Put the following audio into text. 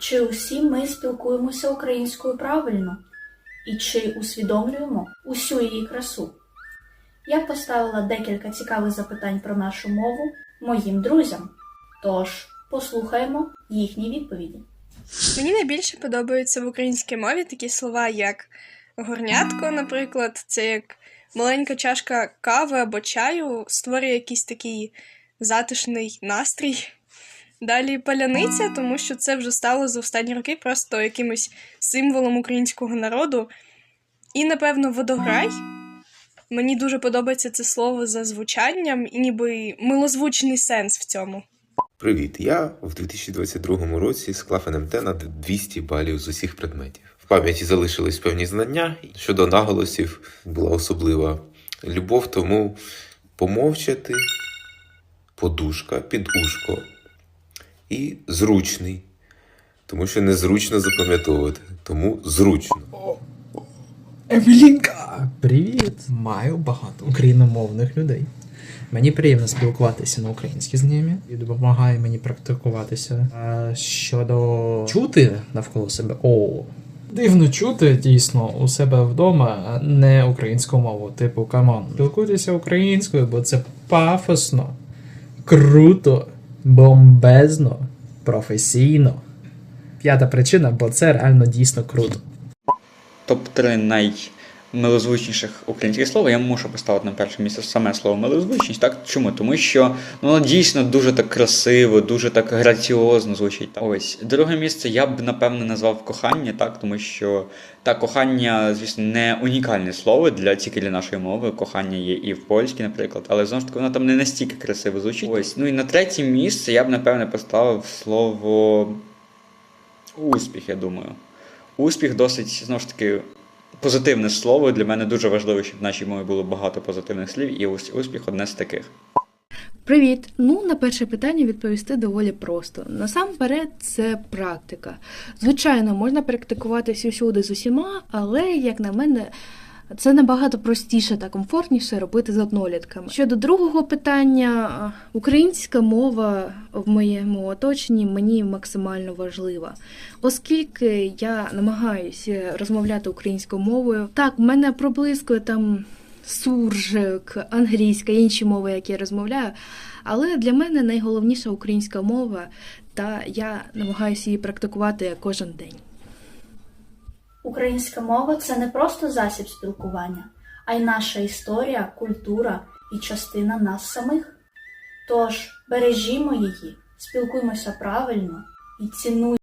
чи усі ми спілкуємося українською правильно і чи усвідомлюємо усю її красу? Я поставила декілька цікавих запитань про нашу мову моїм друзям. Тож послухаємо їхні відповіді. Мені найбільше подобаються в українській мові такі слова, як горнятко, наприклад, це як маленька чашка кави або чаю створює якийсь такий затишний настрій. Далі паляниця, тому що це вже стало за останні роки просто якимось символом українського народу. І, напевно, водограй. Мені дуже подобається це слово за звучанням і ніби милозвучний сенс в цьому. Привіт! Я в 2022 році склав НМТ на 200 балів з усіх предметів. В пам'яті залишились певні знання. Щодо наголосів була особлива любов, тому помовчати, подушка, підушко і зручний. Тому що незручно запам'ятовувати, тому зручно. Евелінка! Привіт! Маю багато україномовних людей. Мені приємно спілкуватися на українській з ними і допомагає мені практикуватися. А щодо чути навколо себе, о, дивно чути дійсно у себе вдома не українську мову, типу камон. Спілкуйтеся українською, бо це пафосно, круто, бомбезно, професійно. П'ята причина, бо це реально дійсно круто. топ-3 наймилозвучніших українських слов, я мушу поставити на перше місце саме слово милозвучність. Так чому? Тому що ну, воно дійсно дуже так красиво, дуже так граціозно звучить. Так. Ось друге місце я б напевне назвав кохання, так тому що так, кохання, звісно, не унікальне слово для тільки для нашої мови. Кохання є і в польській, наприклад, але знову ж таки воно там не настільки красиво звучить. Ось ну і на третє місце я б напевне поставив слово успіх, я думаю. Успіх досить знову ж таки позитивне слово. Для мене дуже важливо, щоб в нашій мові було багато позитивних слів, і ось успіх одне з таких. Привіт! Ну, на перше питання відповісти доволі просто. Насамперед, це практика. Звичайно, можна практикуватися усюди з усіма, але, як на мене, це набагато простіше та комфортніше робити з однолітками. Щодо другого питання, українська мова в моєму оточенні мені максимально важлива, оскільки я намагаюся розмовляти українською мовою. Так, в мене проблискує там суржик, англійська, інші мови, які я розмовляю. Але для мене найголовніша українська мова, та я намагаюся її практикувати кожен день. Українська мова це не просто засіб спілкування, а й наша історія, культура і частина нас самих. Тож бережімо її, спілкуймося правильно і цінуймо.